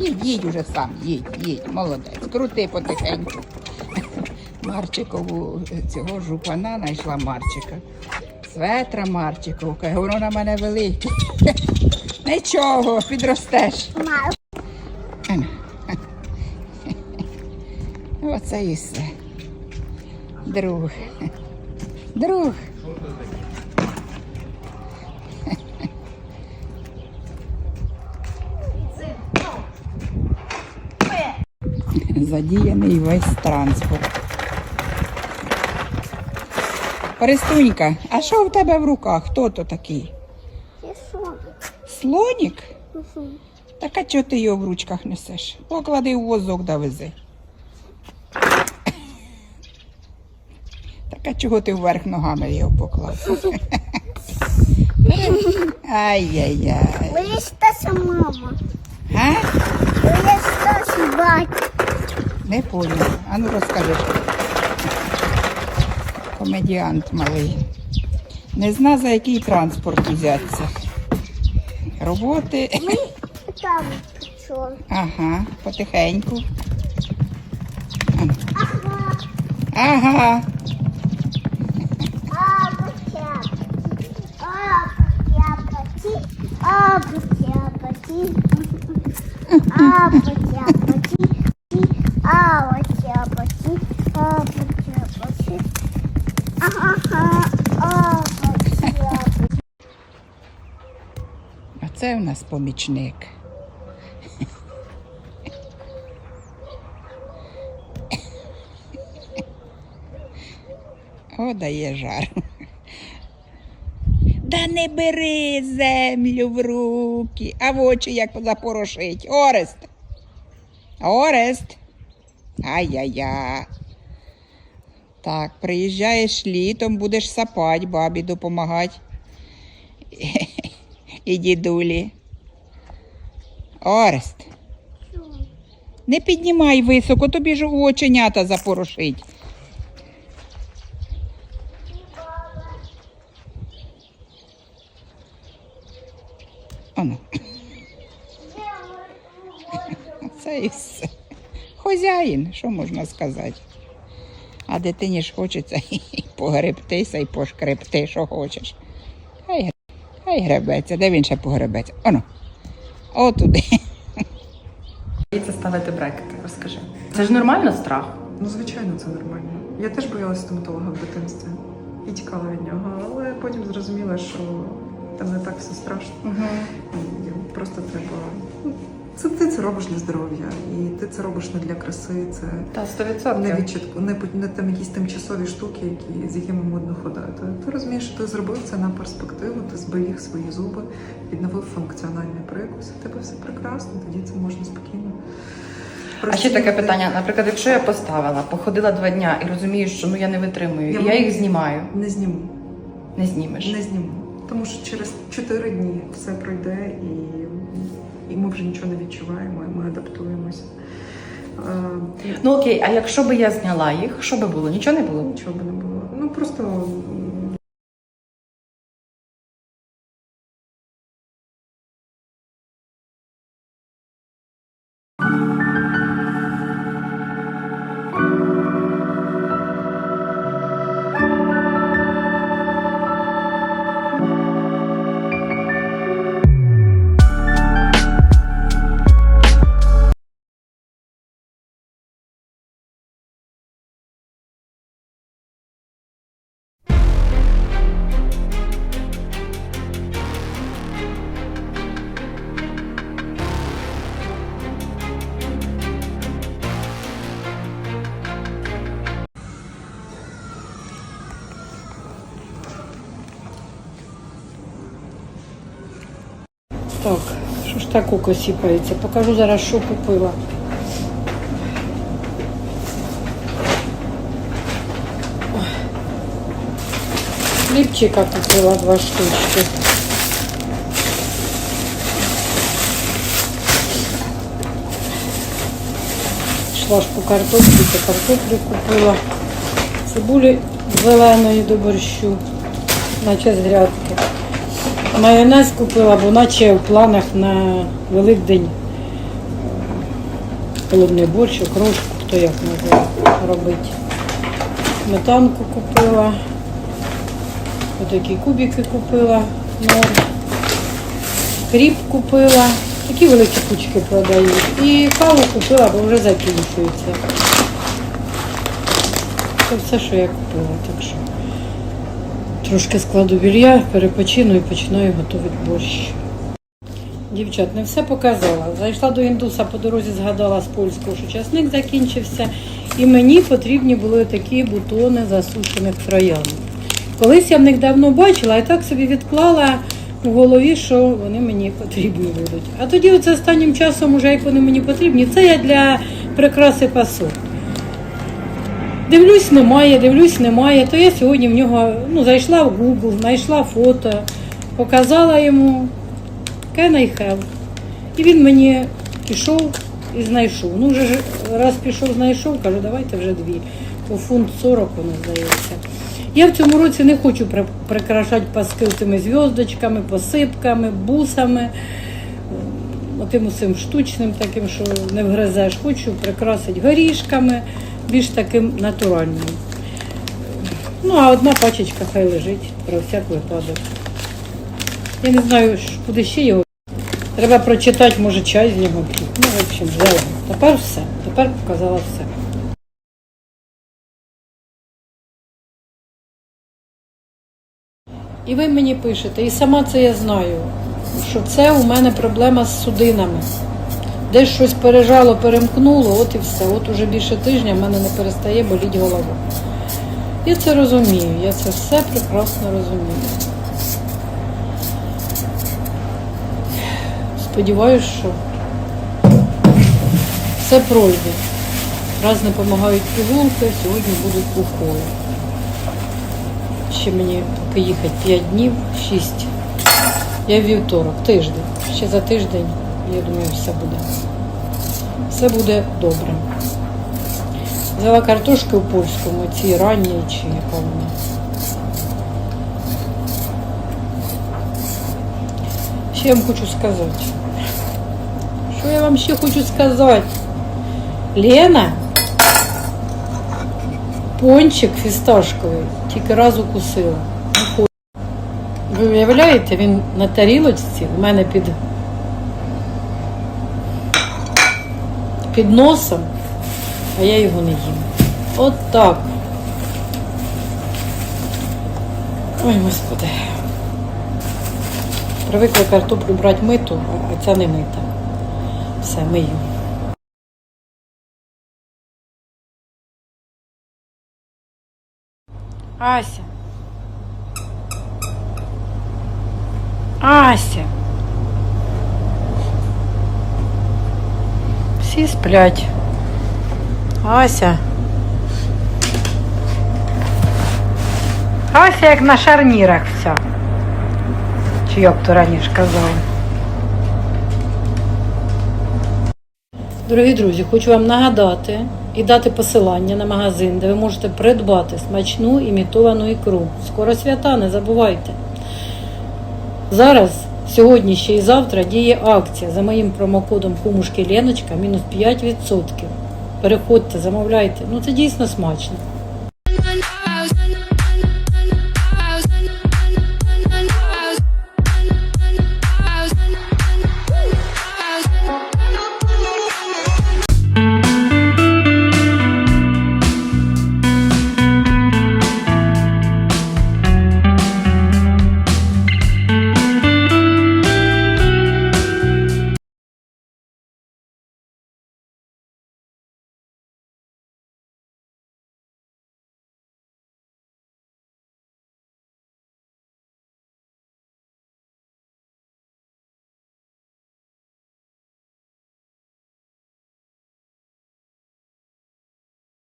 Їдь, їдь уже сам, їдь, їдь, молодець. Крути потихеньку. Марчикову е, цього жупана знайшла Марчика. Светра Марчикову, каже, воно на мене велике. Нічого, підростеш. Ем. Оце і все. Друг. Друг. Задіяний весь транспорт. Перестунька, а що в тебе в руках? Хто то такий? я сон. Слонік? Сон. Так а чого ти його в ручках несеш? Поклади в возок да вези. Так а чого ти вверх ногами його поклав? Ай-яй-яй. Вистася мама. Га? Вистася батько. Не поняла. А ну розкажи. Комедіант малий. Не зна, за який транспорт взятися. Роботи. Там пішов. Ага, потихеньку. Ага. Ага. Абу-тяпати. Абу-тяпати. Абу-тяпати. А це у нас помічник. О, дає жар. Да не бери землю в руки, а в очі як запорошить. Орест. Орест. Ай-яй-я. Так, приїжджаєш літом, будеш сапать, бабі допомагати. І дідулі. Орест. Не піднімай високо, тобі ж оченята запорошить. Оно. Це і все. Хозяїн, що можна сказати. А дитині ж хочеться і погребтися, і пошкребти, що хочеш. Хай, гре- гребеться, де він ще погребеться? Оно. Отуди. Боїться ставити брекети, розкажи. Це ж нормально страх. Ну, звичайно, це нормально. Я теж боялася стоматолога в дитинстві і тікала від нього, але потім зрозуміла, що там не так все страшно. І ну, Це робиш для здоров'я, і ти це робиш не для краси. Це Та 100%. не відчутку, не, не там якісь тимчасові штуки, які з якими модно ходити. Ти розумієш, що ти зробив це на перспективу, ти зберіг свої зуби, відновив функціональний прикус. і тебе все прекрасно, тоді це можна спокійно. А ще таке питання. Наприклад, якщо я поставила, походила два дня і розумію, що ну я не витримую, Я і я їх знімаю, Не зніму. не знімеш. Не зніму. Тому що через 4 дні все пройде і, і ми вже нічого не відчуваємо, і ми адаптуємося. Е, Ну окей, а якщо би я зняла їх, що би було? Нічого не було. нічого би не було. Ну просто що ж так око сіпається? Покажу зараз, що купила. Хлібчика купила два штучки. Йшла ж по картоплі, то картоплі купила. Цибулі зеленої до борщу, наче з грядки. Майонез купила, бо наче в планах на Великдень холодний борщ, окрошку, хто як може робити. Сметанку купила. Отакі кубики купила. Норм. Кріп купила. Такі великі кучки продають. І каву купила, бо вже закінчується. Це все, що я купила. Так що трошки складу білья, перепочину і починаю готувати борщ. Дівчат, не все показала. Зайшла до індуса по дорозі, згадала з польського, що часник закінчився. І мені потрібні були такі бутони засушених троянд. Колись я в них давно бачила і так собі відклала в голові, що вони мені потрібні будуть. А тоді оце останнім часом, уже як вони мені потрібні, це я для прикраси пасок. Дивлюсь, немає, дивлюсь, немає. То я сьогодні в нього ну, зайшла в Google, знайшла фото, показала йому can I have. І він мені пішов і знайшов. Ну, вже раз пішов, знайшов, кажу, давайте вже дві. По фунт 40 воно здається. Я в цьому році не хочу при- прикрашати паски тими зв'язочками, посипками, бусами, отим усім штучним, таким, що не вгризеш. Хочу прикрасити горішками, більш таким натуральним. Ну, а одна пачечка хай лежить про всяк випадок. Я не знаю, куди ще його. Треба прочитати, може, чай з нього п'ють. Ну, в общем, взяла. Тепер все. Тепер показала все. І ви мені пишете, і сама це я знаю, що це у мене проблема з судинами. Десь щось пережало, перемкнуло, от і все. От уже більше тижня в мене не перестає боліти голова. Я це розумію, я це все прекрасно розумію. Сподіваюсь, що все пройде. Раз не допомагають пігулки, сьогодні будуть уколи. Ще мені поки їхати 5 днів, 6. Я вівторок, тиждень. Ще за тиждень, я думаю, все буде. Все буде добре. Взяла картошки у польському, ці ранні чи яка вона. Що я вам хочу сказати? Що я вам ще хочу сказати? Лена, пончик фісташковий, тільки раз укусила. Ви уявляєте, він на тарілочці у мене під, під носом, а я його не їм. От так. Ой, господи. Привикла картоплю брати миту, а ця не мита. Все, мию. Ася. Ася. Всі сплять. Ася. Ася як на шарнірах вся. Чи як то раніше казали. Дорогі друзі, хочу вам нагадати і дати посилання на магазин, де ви можете придбати смачну імітовану ікру. Скоро свята, не забувайте. Зараз, сьогодні ще і завтра діє акція за моїм промокодом Кумушки Леночка мінус 5%. Переходьте, замовляйте. Ну це дійсно смачно.